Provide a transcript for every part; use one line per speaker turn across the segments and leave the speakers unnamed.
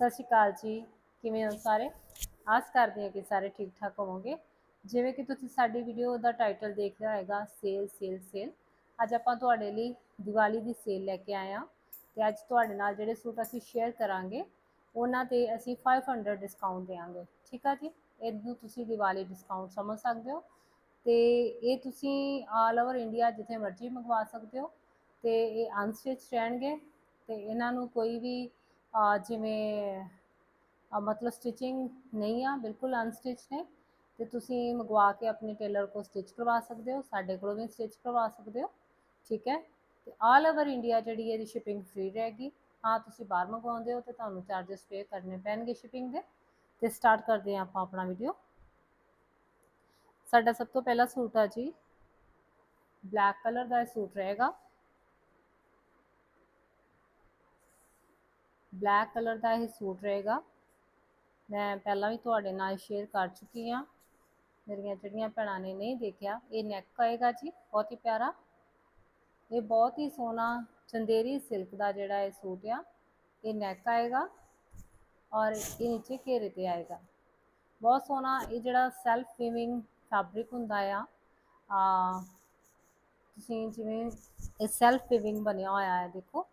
ਸਤਿ ਸ਼੍ਰੀ ਅਕਾਲ ਜੀ। ਕਿਵੇਂ ਹੋ ਸਾਰੇ? ਆਸ ਕਰਦੇ ਹਾਂ ਕਿ ਸਾਰੇ ਠੀਕ ਠਾਕ ਹੋਵੋਗੇ। ਜਿਵੇਂ ਕਿ ਤੁਸੀਂ ਸਾਡੀ ਵੀਡੀਓ ਦਾ ਟਾਈਟਲ ਦੇਖ ਲਿਆ ਹੋਏਗਾ ਸੇਲ ਸੇਲ ਸੇਲ ਅੱਜ ਆਪਾਂ ਤੁਹਾਡੇ ਲਈ ਦੀਵਾਲੀ ਦੀ ਸੇਲ ਲੈ ਕੇ ਆਏ ਹਾਂ। ਤੇ ਅੱਜ ਤੁਹਾਡੇ ਨਾਲ ਜਿਹੜੇ ਸੂਟ ਅਸੀਂ ਸ਼ੇਅਰ ਕਰਾਂਗੇ, ਉਹਨਾਂ ਤੇ ਅਸੀਂ 500 ਡਿਸਕਾਊਂਟ ਦੇਵਾਂਗੇ ਠੀਕ ਆ ਜੀ? ਇਹਨੂੰ ਤੁਸੀਂ ਦੀਵਾਲੀ ਡਿਸਕਾਊਂਟ ਸਮਝ ਸਕਦੇ ਹੋ। ਤੇ ਇਹ ਤੁਸੀਂ ਆਲ ਓਵਰ ਇੰਡੀਆ ਜਿੱਥੇ ਮਰਜ਼ੀ ਮੰਗਵਾ ਸਕਦੇ ਹੋ। ਤੇ ਇਹ ਅਨਸਟਿਚ ਰਹਿਣਗੇ। ਤੇ ਇਹਨਾਂ ਨੂੰ ਕੋਈ ਵੀ ਜਿਵੇਂ ਮਤਲਬ ਸਟਿਚਿੰਗ ਨਹੀਂ ਆ, ਬਿਲਕੁਲ ਅਨਸਟਿਚ ਨੇ। ਤੇ ਤੁਸੀਂ ਮੰਗਵਾ ਕੇ ਆਪਣੇ ਟੇਲਰ ਕੋਲ ਸਟਿਚ ਕਰਵਾ ਸਕਦੇ ਹੋ, ਸਾਡੇ ਕੋਲੋਂ ਵੀ ਸਟਿਚ ਕਰਵਾ ਸਕਦੇ ਹੋ, ਠੀਕ ਹੈ? ਤੇ ਆਲ ਓਵਰ ਇੰਡੀਆ ਜਿਹੜੀ ਇਹਦੀ ਸ਼ਿਪਿੰਗ ਫ੍ਰੀ ਰਹੇਗੀ। ਹਾਂ, ਤੁਸੀਂ ਬਾਹਰ ਮੰਗਵਾਉਂਦੇ ਹੋ ਤੇ ਤੁਹਾਨੂੰ ਚਾਰजेस ਪੇ ਕਰਨੇ ਪੈਣਗੇ ਸ਼ਿਪਿੰਗ ਦੇ। ਤੇ ਸਟਾਰਟ ਕਰਦੇ ਹਾਂ ਆਪਾਂ ਆਪਣਾ ਵੀਡੀਓ ਸਾਡਾ ਸਭ ਤੋਂ ਪਹਿਲਾ ਸੂਟ ਆ ਜੀ। ਬਲੈਕ ਕਲਰ ਦਾ ਇਹ ਸੂਟ ਰਹੇਗਾ। ਬਲੈਕ ਕਲਰ ਦਾ ਇਹ ਸੂਟ ਰਹੇਗਾ। ਮੈਂ ਪਹਿਲਾਂ ਵੀ ਤੁਹਾਡੇ ਨਾਲ ਸ਼ੇਅਰ ਕਰ ਚੁੱਕੀ ਹਾਂ। ਮੇਰੀਆਂ ਜਿਹੜੀਆਂ ਭੈਣਾਂ ਨੇ ਨਹੀਂ ਦੇਖਿਆ, ਇਹ ਨੈਕ ਆਏਗਾ ਜੀ, ਬਹੁਤ ਹੀ ਪਿਆਰਾ। ਇਹ ਬਹੁਤ ਹੀ ਸੋਹਣਾ ਚੰਦੇਰੀ ਸਿਲਕ ਦਾ ਜਿਹੜਾ ਇਹ ਸੂਟ ਆ, ਇਹ ਨੈਕ ਆਏਗਾ ਔਰ ਇਹ ਨੀਚੇ ਘੇਰੇ ਤੇ ਆਏਗਾ। ਬਹੁਤ ਸੋਹਣਾ ਇਹ ਜਿਹੜਾ ਸੈਲਫ ਵੀਵਿੰਗ ਫੈਬਰਿਕ ਹੁੰਦਾ ਆ ਆ, ਤੁਸੀਂ ਜਿਵੇਂ ਇਹ ਸੈਲਫ ਵੀਵਿੰਗ ਬਣਿਆ ਹੋਇਆ ਹੈ, ਦੇਖੋ,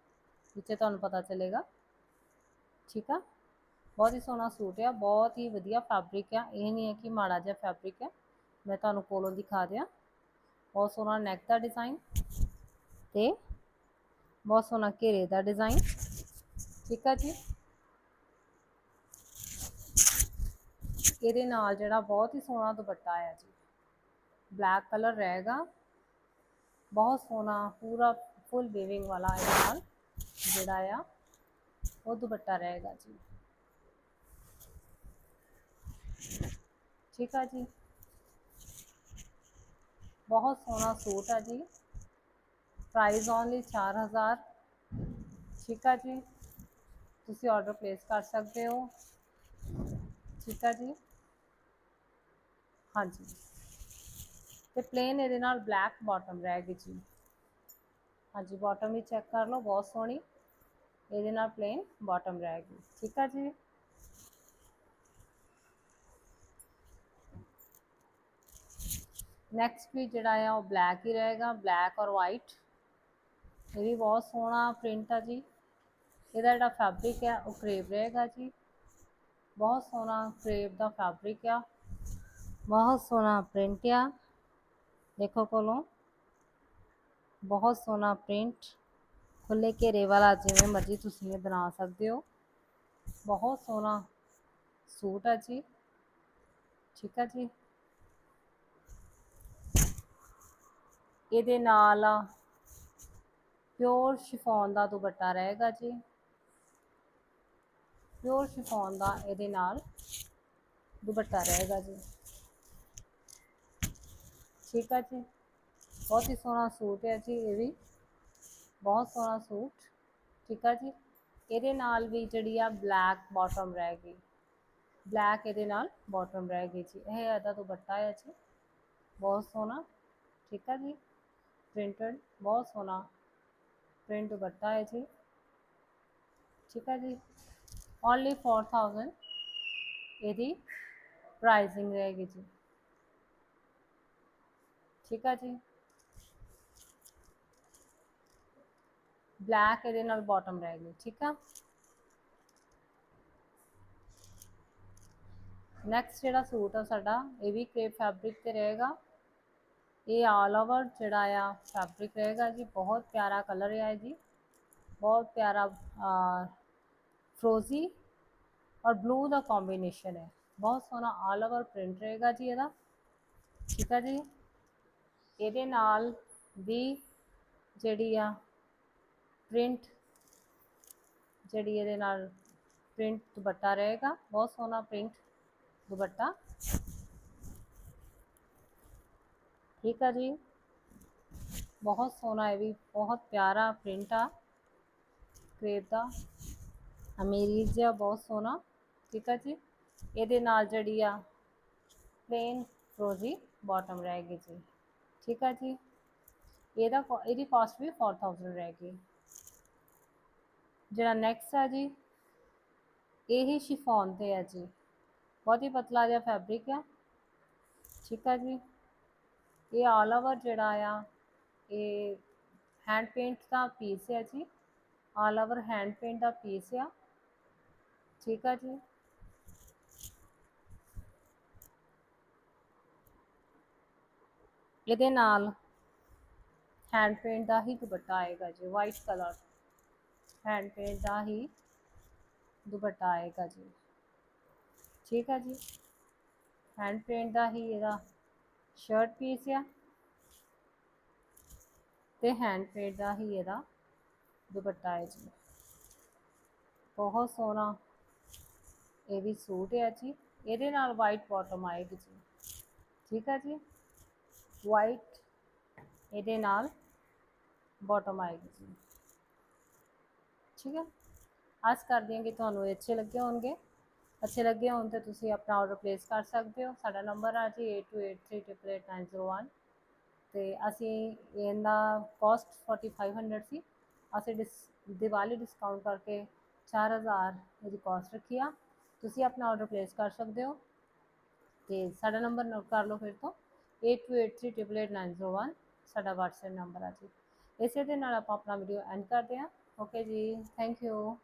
ਵਿੱਚੇ ਤੁਹਾਨੂੰ ਪਤਾ ਚੱਲੇਗਾ। ਠੀਕ ਆ? ਬਹੁਤ ਹੀ ਸੋਹਣਾ ਸੂਟ ਆ, ਬਹੁਤ ਹੀ ਵਧੀਆ ਫੈਬਰਿਕ ਆ। ਇਹ ਨਹੀਂ ਹੈ ਕਿ ਮਾੜਾ ਜਿਹਾ ਫੈਬਰਿਕ ਹੈ ਮੈਂ ਤੁਹਾਨੂੰ ਕੋਲੋਂ ਦਿਖਾ ਦਿਆਂ। ਬਹੁਤ ਸੋਹਣਾ ਨੈਕ ਦਾ ਡਿਜ਼ਾਈਨ ਤੇ ਬਹੁਤ ਸੋਹਣਾ ਘੇਰੇ ਦਾ ਡਿਜ਼ਾਈਨ ਠੀਕ ਆ ਜੀ? ਇਹਦੇ ਨਾਲ ਜਿਹੜਾ ਬਹੁਤ ਹੀ ਸੋਹਣਾ ਦੁਪੱਟਾ ਆ ਜੀ। ਬਲੈਕ ਕਲਰ ਰਹੇਗਾ। ਬਹੁਤ ਸੋਹਣਾ ਪੂਰਾ ਫੁੱਲ ਵੀਵਿੰਗ ਵਾਲਾ ਇਹਦੇ ਨਾਲ ਜਿਹੜਾ ਆ। ਉਹ ਦੁਪੱਟਾ ਰਹੇਗਾ ਜੀ ਠੀਕ ਆ ਜੀ ਬਹੁਤ ਸੋਹਣਾ ਸੂਟ ਆ ਜੀ ਪ੍ਰਾਈਸ ਓਨਲੀ 4000 ਠੀਕ ਆ ਜੀ ਤੁਸੀਂ ਆਰਡਰ ਪਲੇਸ ਕਰ ਸਕਦੇ ਹੋ ਠੀਕ ਆ ਜੀ ਹਾਂਜੀ ਤੇ ਪਲੇਨ ਇਹਦੇ ਨਾਲ ਬਲੈਕ ਬਾਟਮ ਰਹੇਗੀ ਜੀ ਹਾਂਜੀ ਬਾਟਮ ਵੀ ਚੈੱਕ ਕਰ ਲਓ ਬਹੁਤ ਸੋਹਣੀ ਇਹਦੇ ਨਾਲ ਪਲੇਨ ਬਾਟਮ ਰਹੇਗੀ ਠੀਕ ਆ ਜੀ ਨੈਕਸਟ ਵੀ ਜਿਹੜਾ ਆ ਉਹ ਬਲੈਕ ਹੀ ਰਹੇਗਾ ਬਲੈਕ ਔਰ ਵਾਈਟ ਇਹ ਵੀ ਬਹੁਤ ਸੋਹਣਾ ਪ੍ਰਿੰਟ ਆ ਜੀ ਇਹਦਾ ਜਿਹੜਾ ਫੈਬਰਿਕ ਹੈ ਉਹ ਕਰੇਪ ਰਹੇਗਾ ਜੀ ਬਹੁਤ ਸੋਹਣਾ ਕਰੇਪ ਦਾ ਫੈਬਰਿਕ ਆ ਬਹੁਤ ਸੋਹਣਾ ਪ੍ਰਿੰਟ ਆ ਦੇਖੋ ਕੋਲੋਂ ਬਹੁਤ ਸੋਹਣਾ ਪ੍ਰਿੰਟ ਖੁੱਲੇ ਘੇਰੇ ਵਾਲਾ ਜਿਵੇਂ ਮਰਜ਼ੀ ਤੁਸੀਂ ਇਹ ਬਣਾ ਸਕਦੇ ਹੋ। ਬਹੁਤ ਸੋਹਣਾ ਸੂਟ ਆ ਜੀ। ਠੀਕ ਆ ਜੀ। ਇਹਦੇ ਨਾਲ ਪਿਓਰ ਸ਼ਿਫੋਨ ਦਾ ਦੁਪੱਟਾ ਰਹੇਗਾ ਜੀ। ਪਿਓਰ ਸ਼ਿਫੋਨ ਦਾ ਇਹਦੇ ਨਾਲ ਦੁਪੱਟਾ ਰਹੇਗਾ ਜੀ। ਠੀਕ ਆ ਜੀ। ਬਹੁਤ ਹੀ ਸੋਹਣਾ ਸੂਟ ਹੈ ਜੀ ਇਹ ਵੀ। ਬਹੁਤ ਸੋਹਣਾ ਸੂਟ ਠੀਕ ਆ ਜੀ ਇਹਦੇ ਨਾਲ ਵੀ ਜਿਹੜੀ ਆ ਬਲੈਕ ਬਾਟਮ ਰਹੇਗੀ ਬਲੈਕ ਇਹਦੇ ਨਾਲ ਬਾਟਮ ਰਹੇਗੀ ਜੀ ਇਹ ਇਹਦਾ ਦੁਪੱਟਾ ਹੈ ਜੀ ਬਹੁਤ ਸੋਹਣਾ ਠੀਕ ਆ ਜੀ ਪ੍ਰਿੰਟਡ ਬਹੁਤ ਸੋਹਣਾ ਪ੍ਰਿੰਟ ਦੁਪੱਟਾ ਹੈ ਜੀ ਠੀਕ ਹੈ ਜੀ ਓਨਲੀ 4000 ਇਹਦੀ ਪ੍ਰਾਈਸਿੰਗ ਰਹੇਗੀ ਜੀ ਠੀਕ ਹੈ ਜੀ ਬਲੈਕ ਇਹਦੇ ਨਾਲ ਬਾਟਮ ਰਹੇਗੀ ਠੀਕ ਆ ਨੈਕਸਟ ਜਿਹੜਾ ਸੂਟ ਆ ਸਾਡਾ ਇਹ ਵੀ ਕ੍ਰੇਪ ਫੈਬਰਿਕ ਤੇ ਰਹੇਗਾ ਇਹ ਆਲ ਓਵਰ ਜਿਹੜਾ ਆ ਫੈਬਰਿਕ ਰਹੇਗਾ ਜੀ ਬਹੁਤ ਪਿਆਰਾ ਕਲਰ ਹੈ ਜੀ ਬਹੁਤ ਪਿਆਰਾ ਫਰੋਜ਼ੀ ਔਰ ਬਲੂ ਦਾ ਕੰਬੀਨੇਸ਼ਨ ਹੈ ਬਹੁਤ ਸੋਹਣਾ ਆਲ ਓਵਰ ਪ੍ਰਿੰਟ ਰਹੇਗਾ ਜੀ ਇਹਦਾ ਠੀਕ ਹੈ ਜੀ ਇਹਦੇ ਨਾਲ ਵੀ ਜਿਹੜੀ ਆ ਪ੍ਰਿੰਟ ਜਿਹੜੀ ਇਹਦੇ ਨਾਲ ਪ੍ਰਿੰਟ ਦੁਪੱਟਾ ਰਹੇਗਾ, ਬਹੁਤ ਸੋਹਣਾ ਪ੍ਰਿੰਟ ਦੁਪੱਟਾ। ਠੀਕ ਆ ਜੀ। ਬਹੁਤ ਸੋਹਣਾ ਇਹ ਵੀ, ਬਹੁਤ ਪਿਆਰਾ ਪ੍ਰਿੰਟ ਆ। ਕ੍ਰੇਪ ਦਾ ਅਮੀਰੀ ਜਿਹਾ ਬਹੁਤ ਸੋਹਣਾ। ਠੀਕ ਆ ਜੀ। ਇਹਦੇ ਨਾਲ ਜਿਹੜੀ ਆ ਪਲੇਨ ਫਰੋਜ਼ੀ ਬਾਟਮ ਰਹੇਗੀ ਜੀ। ਠੀਕ ਆ ਜੀ। ਇਹਦਾ ਕੋ- ਇਹਦੀ ਕਾਸਟ ਵੀ 4000 ਰਹੇਗੀ। ਜਿਹੜਾ ਨੈਕਸਟ ਆ ਜੀ, ਇਹ ਹੀ ਸ਼ਿਫੋਨ ਤੇ ਆ ਜੀ। ਬਹੁਤ ਹੀ ਪਤਲਾ ਜਿਹਾ ਫੈਬਰਿਕ ਆ ਠੀਕ ਆ ਜੀ। ਇਹ ਆਲ ਓਵਰ ਜਿਹੜਾ ਆ, ਇਹ ਹੈਂਡ ਪੇਂਟ ਦਾ ਪੀਸ ਹੈ ਜੀ। ਆਲ ਓਵਰ ਹੈਂਡ ਪੇਂਟ ਦਾ ਪੀਸ ਆ। ਠੀਕ ਆ ਜੀ। ਇਹਦੇ ਨਾਲ ਹੈਂਡ ਪੇਂਟ ਦਾ ਹੀ ਦੁਪੱਟਾ ਆਏਗਾ ਜੀ ਵਾਈਟ ਕਲਰ ਹੈਂਡ ਪੇਂਟ ਦਾ ਹੀ ਦੁਪੱਟਾ ਆਏਗਾ ਜੀ। ਠੀਕ ਹੈ ਜੀ। ਹੈਂਡ ਪੇਂਟ ਦਾ ਹੀ ਇਹਦਾ ਸ਼ਰਟ ਪੀਸ ਆ ਤੇ ਹੈਂਡ ਪੇਂਟ ਦਾ ਹੀ ਇਹਦਾ ਦੁਪੱਟਾ ਹੈ ਜੀ। ਬਹੁਤ ਸੋਹਣਾ ਇਹ ਵੀ ਸੂਟ ਹੈ ਜੀ। ਇਹਦੇ ਨਾਲ ਵਾਈਟ ਬਾਟਮ ਆਏਗੀ ਜੀ। ਠੀਕ ਹੈ ਜੀ। ਵਾਈਟ ਇਹਦੇ ਨਾਲ ਬਾਟਮ ਆਏਗੀ ਜੀ। ਠੀਕ ਹੈ। ਆਸ ਕਰਦੇ ਹਾਂ ਕਿ ਤੁਹਾਨੂੰ ਇਹ ਅੱਛੇ ਲੱਗੇ ਹੋਣਗੇ। ਅੱਛੇ ਲੱਗੇ ਹੋਣ ਤੇ ਤੁਸੀਂ ਆਪਣਾ ਆਰਡਰ ਪਲੇਸ ਕਰ ਸਕਦੇ ਹੋ। ਸਾਡਾ ਨੰਬਰ ਆ ਜੀ 8283888901 ਤੇ ਅਸੀਂ ਇਹਦਾ ਕਾਸਟ 4500 ਸੀ। ਅਸੀਂ ਡਿਸ ਦੀਵਾਲੀ ਡਿਸਕਾਊਂਟ ਕਰਕੇ 4000 ਇਹਦੀ ਕਾਸਟ ਰੱਖੀ ਆ। ਤੁਸੀਂ ਆਪਣਾ ਆਰਡਰ ਪਲੇਸ ਕਰ ਸਕਦੇ ਹੋ। ਤੇ ਸਾਡਾ ਨੰਬਰ ਨੋਟ ਕਰ ਲਓ ਫਿਰ ਤੋਂ। 8283888901 ਸਾਡਾ WhatsApp ਨੰਬਰ ਆ ਜੀ। ਇਸੇ ਦੇ ਨਾਲ ਆਪਾਂ ਆਪਣਾ ਵੀਡੀਓ ਐਂਡ ਕਰਦੇ ਹਾਂ। Okay ji thank you